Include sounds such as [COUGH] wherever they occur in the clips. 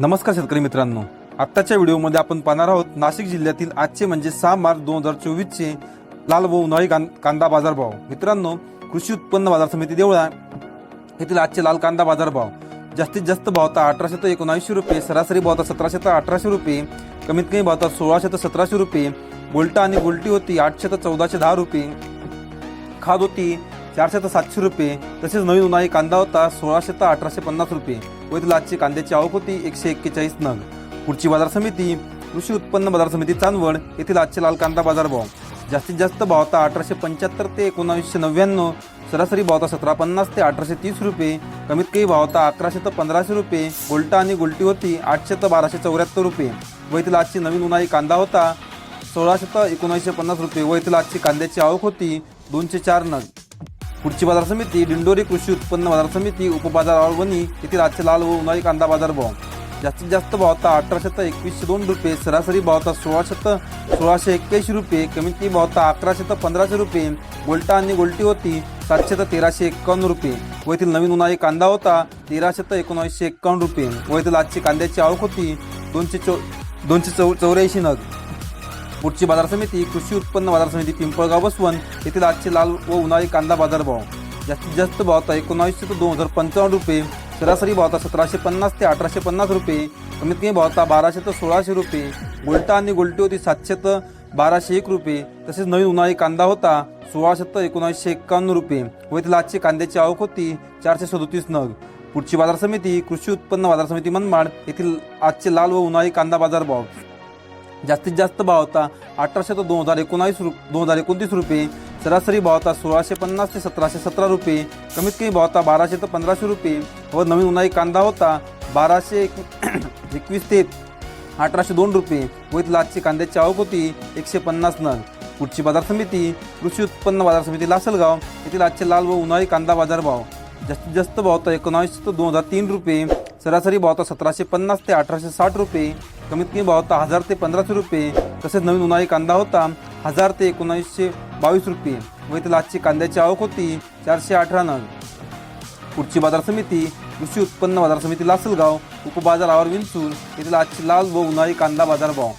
नमस्कार शेतकरी मित्रांनो. आत्ताच्या व्हिडिओमध्ये आपण पाहणार आहोत नाशिक जिल्ह्यातील आजचे म्हणजे सहा मार्च दोन हजार चोवीसचे लाल व उन्हाळी कांदा बाजारभाव. मित्रांनो कृषी उत्पन्न बाजार समिती देवळा येथील आजचे लाल कांदा बाजारभाव. जास्तीत जास्त भाव अठराशे ते एकोणऐंशी रुपये सरासरी भाव सतराशे ते अठराशे रुपये कमीत कमी भाव सोळाशे ते सतराशे रुपये गोल्टा आणि गोल्टी होती आठशे ते चौदाशे दहा रुपये खाद होती चारशे ते सातशे रुपये तसेच नवीन उन्हाळी कांदा होता सोळाशे ते अठराशे पन्नास रुपये. व कांद्याची आवक होती एकशे एक्केचाळीस नग. पुढची बाजार समिती कृषी उत्पन्न बाजार समिती चांदवड येथील आजचे लाल कांदा बाजार भाव. जास्तीत जास्त भाव अठराशे पंच्याहत्तर ते एकोणावीसशे नव्याण्णव सरासरी भाव सतरा पन्नास ते अठराशे तीस रुपये. कमीत कमी भाव अकराशे ते पंधराशे रुपये. गोल्टा आणि गोल्टी होती आठशे ते बाराशे चौऱ्याहत्तर रुपये. व येथील आजची नवीन उन्हाळी कांदा होता सोळाशे ते एकोणावीसशे पन्नास रुपये. व येथील आजची कांद्याची आवक होती दोनशे चार नग. पुढची बाजार समिती दिंडोरी कृषी उत्पन्न बाजार समिती उपबाजार अळवणी येथील आजचे लाल व उन्हाळी कांदा बाजार भाव. जास्तीत जास्त भावता अठराशे तर एकवीसशे दोन रुपये सरासरी भावता सोळाशे तर सोळाशे एक्क्याऐंशी रुपये कमीती कमी अकराशे तर पंधराशे रुपये गोल्टा आणि गोल्टी होती सातशे तर तेराशे एक्कावन्न रुपये. व येथील नवीन उन्हाळी कांदा होता तेराशे तर एकोणऐंशी एक्कावन्न रुपये. व येथील आजची कांद्याची आवक होती दोनशे चौ दोनशे चौ चौऱ्याऐंशी नग. पुढची बाजार समिती कृषी उत्पन्न बाजार समिती पिंपळगाव बसवण येथील आजचे लाल व उन्हाळी कांदा बाजार भाव. जास्तीत जास्त भाव होता एकोणावीसशे ते दोन हजार पंचावन्न रुपये. सरासरी भाव होता सतराशे पन्नास ते अठराशे पन्नास रुपये. कमीत कमी भाव होता बाराशे ते सोळाशे रुपये. गोल्टा आणि गुलटी होती सातशे ते बाराशे एक रुपये. तसेच नवीन उन्हाळी कांदा होता सोळाशे ते एकोणावीसशे एक्कावन्न रुपये. व येथील आजची कांद्याची आवक होती चारशे सदोतीस नग. पुढची बाजार समिती कृषी उत्पन्न बाजार समिती मनमाड येथील आजचे लाल व उन्हाळी कांदा बाजार भाव. जास्तीत जास्त भाव होता अठराशे ते दोन हजार एकोणावीस रु दोन हजार एकोणतीस रुपये सरासरी भाव होता सोळाशे पन्नास ते सतराशे सतरा रुपये कमीत कमी भाव होता बाराशे ते पंधराशे रुपये व नवीन उन्हाळी कांदा होता बाराशे एक [CLEARS THROAT] एकवीस ते अठराशे दोन रुपये व लाचची कांद्याची आवक होती एकशे पन्नास नग. पुढची बाजार समिती कृषी उत्पन्न बाजार समिती लासलगाव येथील आजचे लाल व उन्हाळी कांदा बाजार भाव जास्तीत जास्त भाव होता एकोणावीसशे ते दोन हजार तीन रुपये सरासरी भाव होता सतराशे पन्नास ते अठराशे साठ रुपये कमीत कमी भाव होता हजार ते पंधराशे रुपये. तसेच नवीन उन्हाळी कांदा होता हजार ते एकोणावीसशे बावीस रुपये. व इथं आजची कांद्याची आवक होती चारशे अठरा नग. पुढची बाजार समिती कृषी उत्पन्न बाजार समिती लासलगाव उपबाजार आवर विंचूर येथील आजची लाल व उन्हाळी कांदा बाजार भाव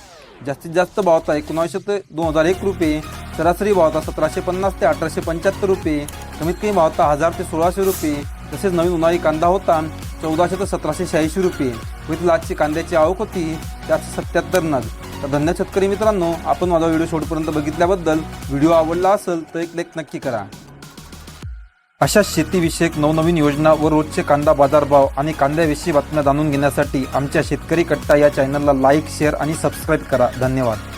जास्तीत जास्त भाव होता एकोणावीसशे ते दोन हजार एक रुपये सरासरी भाव होता सतराशे पन्नास ते अठराशे पंच्याहत्तर रुपये. कमीत कमी भाव होता हजार ते सोळाशे रुपये. तसेच नवीन उन्हाळी कांदा होता चौदाशे ते सतराशे शहाऐंशी रुपये. विथ इथला कांद्याची आवक होती चारशे सत्याहत्तर नग. तर धन्य शेतकरी मित्रांनो आपण माझा व्हिडिओ शेवटपर्यंत बघितल्याबद्दल व्हिडिओ आवडला असेल तर एक लेख नक्की करा. अशा शेतीविषयक नवनवीन योजना व रोजचे कांदा बाजारभाव आणि कांद्याविषयी बातम्या जाणून घेण्यासाठी आमच्या शेतकरी कट्टा या चॅनलला लाईक शेअर आणि सबस्क्राईब करा. धन्यवाद.